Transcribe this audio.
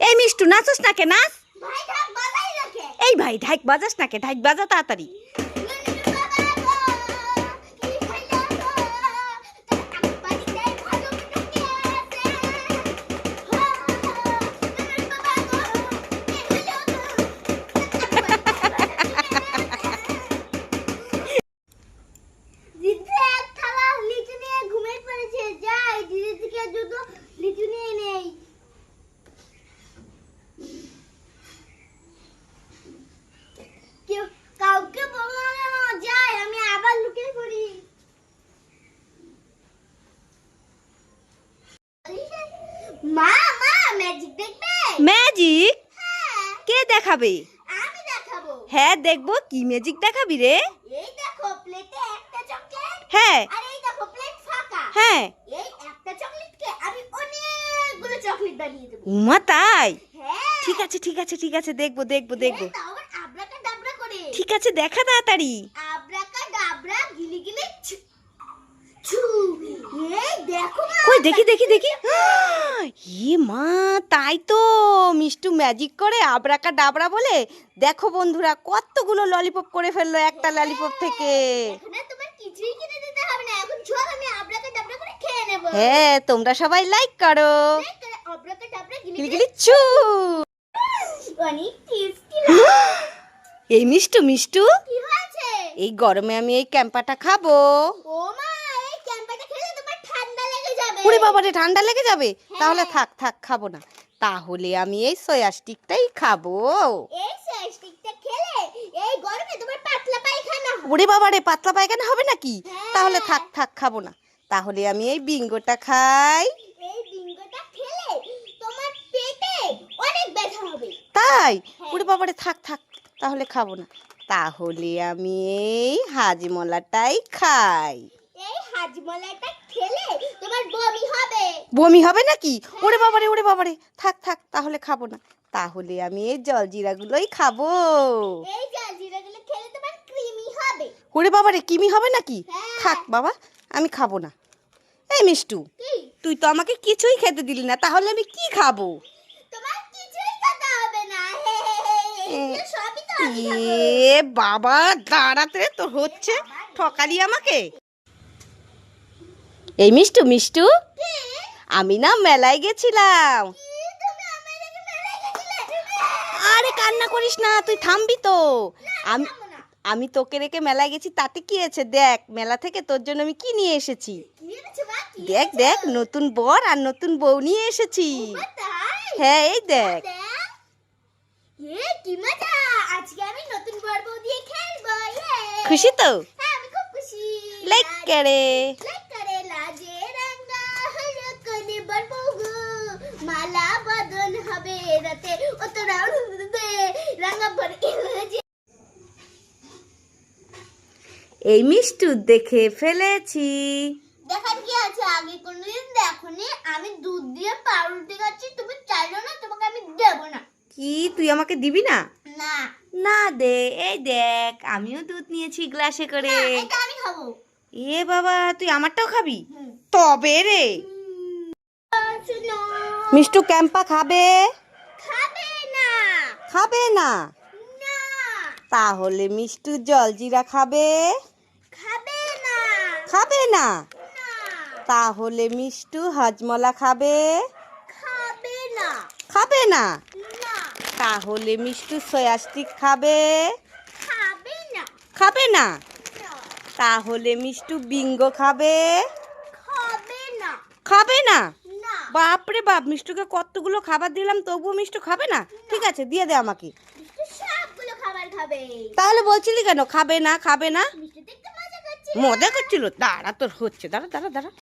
এই মিষ্টু নাচস না কে নাচ? ভাই ঢাক বাজাই রাখে এই ভাই ঢাক বাজাস না কে? ঢাক বাজা তাড়াতাড়ি। মা মা ম্যাজিক দেখবে? ম্যাজিক হ্যাঁ। কে দেখাবে? আমি দেখাবো। হ্যাঁ দেখব। কি ম্যাজিক দেখাবি রে? এই দেখো প্লেটে একটা চকলেট হ্যাঁ। আর এই দেখো প্লেট ফাঁকা। হ্যাঁ। এই একটা চকলেটকে আমি অনেকগুলো চকলেট বানিয়ে দেবো। উমা তাই? হ্যাঁ। ঠিক আছে ঠিক আছে ঠিক আছে দেখব দেখব দেখব। আবার আব্রাকা ডাবরা করে। ঠিক আছে দেখা তাড়াতাড়ি। আব্রাকা ডাবরা গিলি গিলি কই দেখি দেখি দেখি ই মা তাই তো। মিষ্টু ম্যাজিক করে আবরাকা ডাবরা বলে দেখো বন্ধুরা কতগুলো ললিপপ করে ফেলল একটা ললিপপ থেকে। হ্যাঁ তোমরা সবাই লাইক করো। চু এই মিষ্টু মিষ্টু। এই গরমে আমি এই ক্যাম্পাটা খাব। ও মা এই ক্যাম্পাটা খেলে তোমার ঠান্ডা যাবে পুরে বাবারে ঠান্ডা লেগে যাবে? তাহলে হ্যাঁ। থাক থাক খাব না। তাহলে আমি এই সয়া স্টিকটাই খাব। এই স্টিকটা খেলে এই গরমে তোমার পাতলা পায়খানা ওরে বাবারে পাতলা পায়খানা হবে নাকি? হ্যাঁ। তাহলে থাক থাক খাব না। তাহলে আমি এই বিঙ্গোটা খাই। এই বিঙ্গোটা খেলে তোমার পেটে অনেক ব্যথা হবে। তাই? হ্যাঁ। ওরে বাবারে থাক থাক তাহলে খাব না। তাহলে আমি এই হাজমলাটাই খাই। এই খেলে তোমার বমি হবে। বমি হবে নাকি? ওরে বাবারে ওরে বাবারে। থাক থাক তাহলে খাব না। তাহলে আমি এই জলজিরাগুলোই খাব। এই জলজিরাগুলো খেলে তোমার ক্রিমি হবে। ওরে বাবারে কিমি হবে নাকি? হ্যাঁ। থাক বাবা আমি খাব না। এই মিষ্টু তুই তো আমাকে কিছুই খেতে দিলি না তাহলে আমি কি খাব? তোমার কিছুই খেতে হবে না। হে হে হে এগুলো সবই তো খাব। এ বাবা দাঁড়াতে তো হচ্ছে। ঠকালি আমাকে? এই মিষ্টু মিষ্টু? আমি না মেলায় গেছিলাম। আরে কান্না করিস না তুই থামবি তো। আমি আমি তোকে রেখে মেলায় গেছি তাতে কি হয়েছে দেখ মেলা থেকে তোর জন্য আমি কি নিয়ে এসেছি? দেখ দেখ নতুন বর আর নতুন বউ নিয়ে এসেছি। হ্যাঁ এই দেখ। দেখ এ কি মজা আজকে আমি নতুন বর বউ দিয়ে খেলব ইয়ে খুশি তো হ্যাঁ আমি খুব খুশি লাইক করে লাইক করে লাজে রঙ্গা হলো কোনে বর বউ গো। মালা বদন হবে রাতে ও রঙ্গা এই মিষ্টু দেখে ফেলেছি। দেখার কি আছে? আগে কোনোদিন দেখোনি আমি দুধ দিয়ে পাউরুটি খাচ্ছি তুমি চাইলো না তোমাকে আমি দেবো না। কি? তুই আমাকে দিবি না? না। না দে এই দেখ আমিও দুধ নিয়েছি গ্লাসে করে। না, এটা আমি খাব। এ বাবা তুই আমারটাও খাবি? তবে রে মিষ্টু ক্যাম্পা খাবে? খাবে না। খাবে না? না। তাহলে মিষ্টু জলজিরা খাবে? খাবে না। খাবে না? তাহলে মিষ্টু হজমলা খাবে? খাবে না। খাবে না? না। তাহলে মিষ্টু সয়া স্টিক খাবে? খাবে না। খাবে না? না। তাহলে মিষ্টু বিঙ্গো খাবে? খাবে না। খাবে না না? বাপরে বাপ মিষ্টুকে কতগুলো খাবার দিলাম তবুও মিষ্টু খাবে না? ঠিক আছে দিয়ে দে আমাকে। তাহলে বলছিলি কেন খাবে না খাবে না? মজা করছিল দাঁড়া তোর হচ্ছে দাঁড়া দাঁড়া দাঁড়া।